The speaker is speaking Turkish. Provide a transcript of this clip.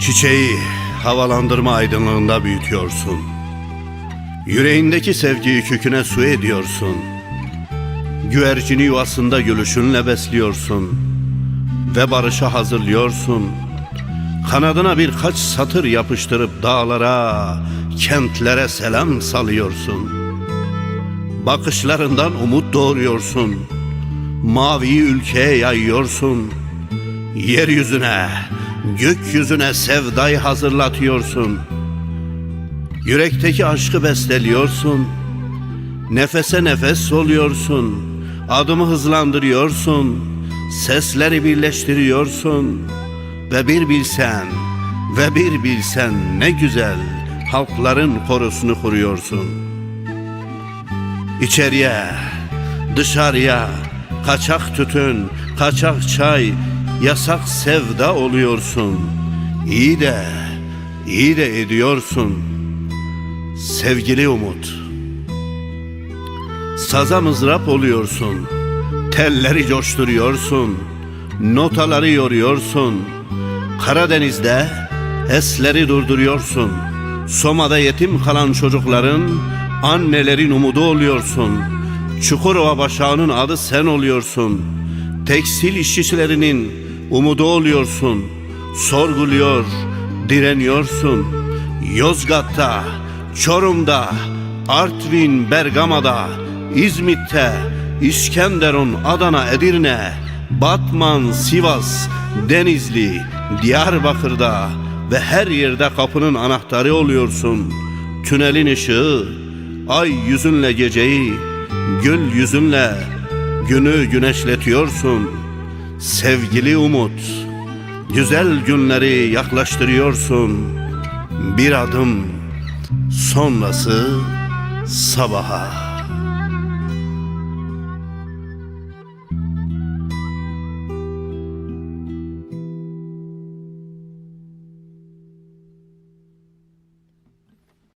Çiçeği havalandırma aydınlığında büyütüyorsun. Yüreğindeki sevgiyi köküne su ediyorsun. Güvercini yuvasında gülüşünle besliyorsun ve barışa hazırlıyorsun.'' Kanadına birkaç satır yapıştırıp dağlara, kentlere selam salıyorsun. Bakışlarından umut doğuruyorsun. Maviyi ülkeye yayıyorsun. Yeryüzüne, gökyüzüne sevdayı hazırlatıyorsun. Yürekteki aşkı besteliyorsun. Nefese nefes soluyorsun. Adımı hızlandırıyorsun. Sesleri birleştiriyorsun. Ve bir bilsen, ve bir bilsen ne güzel halkların korusunu kuruyorsun. İçeriye, dışarıya, kaçak tütün, kaçak çay, yasak sevda oluyorsun. İyi de, iyi de ediyorsun. Sevgili Umut, saza mızrap oluyorsun. Telleri coşturuyorsun. Notaları yoruyorsun. Karadeniz'de esleri durduruyorsun. Soma'da yetim kalan çocukların annelerin umudu oluyorsun. Çukurova Başağı'nın adı sen oluyorsun. Tekstil işçilerinin umudu oluyorsun. Sorguluyor, direniyorsun. Yozgat'ta, Çorum'da, Artvin, Bergama'da, İzmit'te, İskenderun, Adana, Edirne, Batman, Sivas, Denizli, Diyarbakır'da ve her yerde kapının anahtarı oluyorsun. Tünelin ışığı, ay yüzünle geceyi, gül yüzünle günü güneşletiyorsun. Sevgili Umut, güzel günleri yaklaştırıyorsun. Bir adım sonrası sabaha.